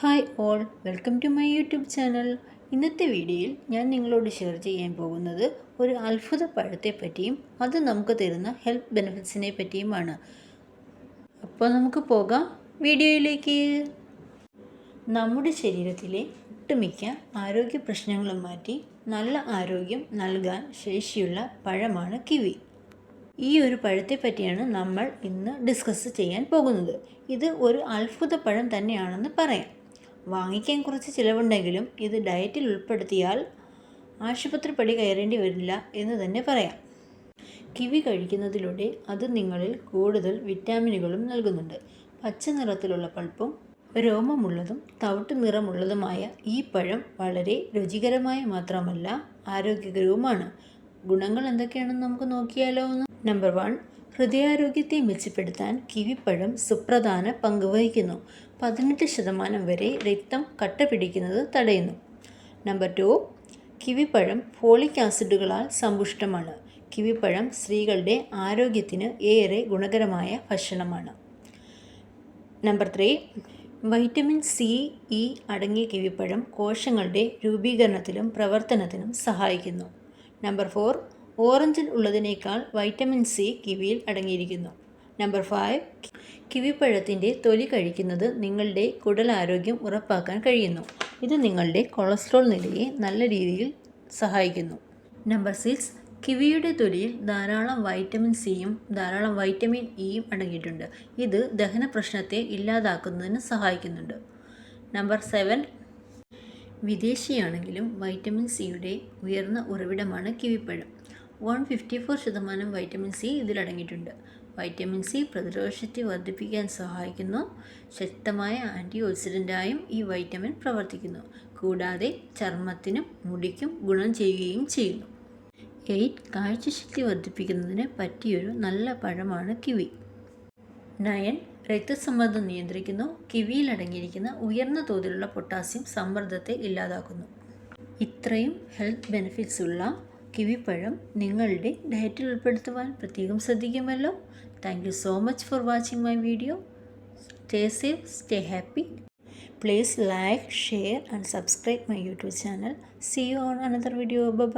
Hi all welcome to my YouTube channel. ഇന്നത്തെ വീഡിയോയിൽ ഞാൻ നിങ്ങളോട് ഷെയർ ചെയ്യാൻ പോകുന്നത് ഒരു അത്ഭുത പഴത്തെ പറ്റിയും അത് നമുക്ക് തരുന്ന ഹെൽത്ത് ബെനിഫിറ്റ്സിനെ പറ്റിയുമാണ്. അപ്പോൾ നമുക്ക് പോകാം വീഡിയോയിലേക്ക്. നമ്മുടെ ശരീരത്തിലെ ഒട്ടുമിക്ക ആരോഗ്യ പ്രശ്നങ്ങളും മാറ്റി നല്ല ആരോഗ്യം നൽകാൻ ശേഷിയുള്ള പഴമാണ് കിവി. ഈ ഒരു പഴത്തെ പറ്റിയാണ് നമ്മൾ ഇന്ന് ഡിസ്കസ് ചെയ്യാൻ പോകുന്നത്. ഇത് ഒരു അത്ഭുത പഴം തന്നെയാണെന്ന് പറയാം. വാങ്ങിക്കാൻ കുറച്ച് ചിലവുണ്ടെങ്കിലും ഇത് ഡയറ്റിൽ ഉൾപ്പെടുത്തിയാൽ ആശുപത്രി പടി കയറേണ്ടി വരില്ല എന്ന് തന്നെ പറയാം. കിവി കഴിക്കുന്നതിലൂടെ അത് നിങ്ങളിൽ കൂടുതൽ വിറ്റാമിനുകളും നൽകുന്നുണ്ട്. പച്ച നിറത്തിലുള്ള പൾപ്പും രോമമുള്ളതും തവിട്ട് നിറമുള്ളതുമായ ഈ പഴം വളരെ രുചികരമായ മാത്രമല്ല ആരോഗ്യകരവുമാണ്. ഗുണങ്ങൾ എന്തൊക്കെയാണെന്ന് നമുക്ക് നോക്കിയാലോ നമ്പർ വൺ ഹൃദയാരോഗ്യത്തെ മെച്ചപ്പെടുത്താൻ കിവിപ്പഴം സുപ്രധാന പങ്ക് വഹിക്കുന്നു. പതിനെട്ട് ശതമാനം വരെ രക്തം കട്ട പിടിക്കുന്നത് തടയുന്നു. നമ്പർ ടു കിവിപ്പഴം ഫോളിക് ആസിഡുകളാൽ സമ്പുഷ്ടമാണ്. കിവിപ്പഴം സ്ത്രീകളുടെ ആരോഗ്യത്തിന് ഏറെ ഗുണകരമായ ഭക്ഷണമാണ്. Number three vitamin C E അടങ്ങിയ കിവിപ്പഴം കോശങ്ങളുടെ രൂപീകരണത്തിലും പ്രവർത്തനത്തിനും സഹായിക്കുന്നു. നമ്പർ ഫോർ ഓറഞ്ചിൽ ഉള്ളതിനേക്കാൾ വൈറ്റമിൻ സി കിവിയിൽ അടങ്ങിയിരിക്കുന്നു. നമ്പർ ഫൈവ് കിവിപ്പഴത്തിന്റെ തൊലി കഴിക്കുന്നത് നിങ്ങളുടെ കുടലാരോഗ്യം ഉറപ്പാക്കാൻ കഴിയുന്നു. ഇത് നിങ്ങളുടെ കൊളസ്ട്രോൾ നിലയെ നല്ല രീതിയിൽ സഹായിക്കുന്നു. നമ്പർ സിക്സ് കിവിയുടെ തൊലിയിൽ ധാരാളം വൈറ്റമിൻ സിയും ധാരാളം വൈറ്റമിൻ ഇയും അടങ്ങിയിട്ടുണ്ട്. ഇത് ദഹന പ്രശ്നത്തെ ഇല്ലാതാക്കുന്നതിന് സഹായിക്കുന്നുണ്ട്. നമ്പർ സെവൻ വിദേശിയാണെങ്കിലും വൈറ്റമിൻ സിയുടെ ഉയർന്ന ഉറവിടമാണ് കിവിപ്പഴം. വൺ ഫിഫ്റ്റി ഫോർ ശതമാനം വൈറ്റമിൻ സി ഇതിലടങ്ങിയിട്ടുണ്ട്. വൈറ്റമിൻ സി പ്രതിരോധശക്തി വർദ്ധിപ്പിക്കാൻ സഹായിക്കുന്നു. ശക്തമായ ആന്റി ഓക്സിഡന്റായും ഈ വൈറ്റമിൻ പ്രവർത്തിക്കുന്നു. കൂടാതെ ചർമ്മത്തിനും മുടിക്കും ഗുണം ചെയ്യുകയും ചെയ്യുന്നു. എയ്റ്റ് കാഴ്ചശക്തി വർദ്ധിപ്പിക്കുന്നതിന് പറ്റിയൊരു നല്ല പഴമാണ് കിവി. നയൻ രക്തസമ്മർദ്ദം നിയന്ത്രിക്കുന്നു. കിവിയിൽ അടങ്ങിയിരിക്കുന്ന ഉയർന്ന തോതിലുള്ള പൊട്ടാസ്യം സമ്മർദ്ദത്തെ ഇല്ലാതാക്കുന്നു. ഇത്രയും ഹെൽത്ത് ബെനിഫിറ്റ്സ് ഉള്ള കിവിപ്പഴം നിങ്ങളുടെ ഡയറ്റിൽ ഉൾപ്പെടുത്തുവാൻ പ്രത്യേകം ശ്രദ്ധിക്കുമല്ലോ. Thank you so much for watching my video stay safe stay happy please like share and subscribe my YouTube channel see you on another video bye